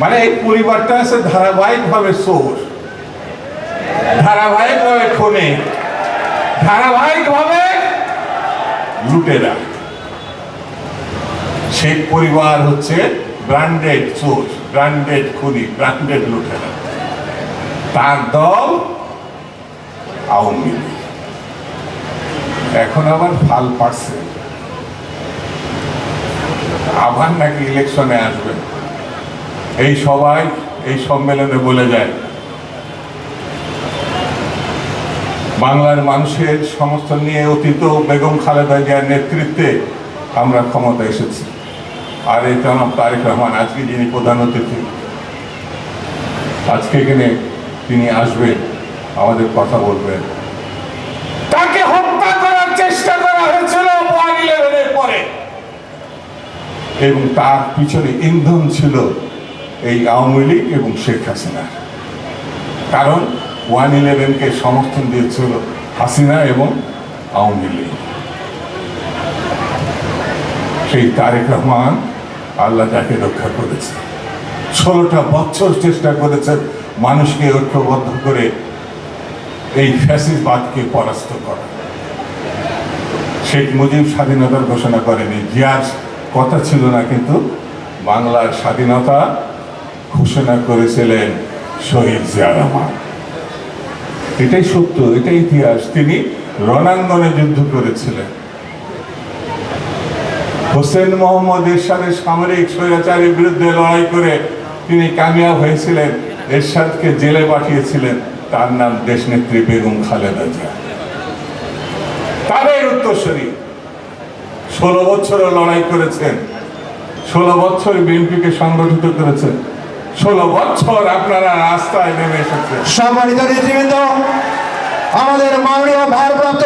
মানে এই পরিবারটা আছে ধারাবাহিকভাবে চোর। ধারাবাহিকভাবে খুনে। ধারাবাহিকভাবে লুটেরা। সেই পরিবার হচ্ছে ব্র্যান্ডেড চোর ব্র্যান্ডেড খুনি ব্র্যান্ডেড লুটেরা। তার দল আওয়ামী এখন আবার ফাল পাচ্ছে আবার নাকি ইলেকশনে আসবে এই সবাই এই সম্মেলনে বলে যায়, বাংলার মানুষের সমর্থন নিয়ে অতীত বেগম খালেদা জিয়ার নেতৃত্বে আমরা ক্ষমতা এসেছি। আর এই জনাব তারেক রহমান আজকে যিনি প্রধান অতিথি, আজকে এখানে তিনি আসবেন, আমাদের কথা বলবেন। তাকে হত্যা করার চেষ্টা করা হয়েছিল পরে। এবং তার পিছনে ইন্ধন ছিল। এই আওয়ামী লীগ এবং শেখ হাসিনা। কারণ ওয়ান ইলেভেনকে সমর্থন দিয়েছিল হাসিনা এবং আওয়ামী লীগ। সেই তারেক রহমান আল্লাহ তাকে রক্ষা করেছে, ষোলোটা বছর চেষ্টা করেছেন মানুষকে ঐক্যবদ্ধ করে এই ফ্যাসিসবাদকে পরাস্ত করা। শেখ মুজিব স্বাধীনতার ঘোষণা করেনি, জিয়ার কথা ছিল না, কিন্তু বাংলার স্বাধীনতা ঘোষণা করেছিলেন শহীদ জিয়া রহমান এটাই সত্য, এটাই ইতিহাস। তিনি রণাঙ্গনে যুদ্ধ করেছিলেন। হোসেন মোহাম্মদ এরশাদের সামরিক স্বৈরাচারের বিরুদ্ধে লড়াই করে তিনি কামিয়াব হয়েছিলেন। এরশাদকে জেলে পাঠিয়েছিলেন। তার নাম দেশনেত্রী বেগম খালেদা জিয়া। তাদের উত্তরসূরি ষোলো বছরও লড়াই করেছেন। ষোলো বছর বিএনপিকে সংগঠিত করেছেন। ষোলো বছর আপনারা রাস্তায় নেমে এসেছেন। সম্মানিত নেতৃবৃন্দ আমাদের মাননীয় ভারপ্রাপ্ত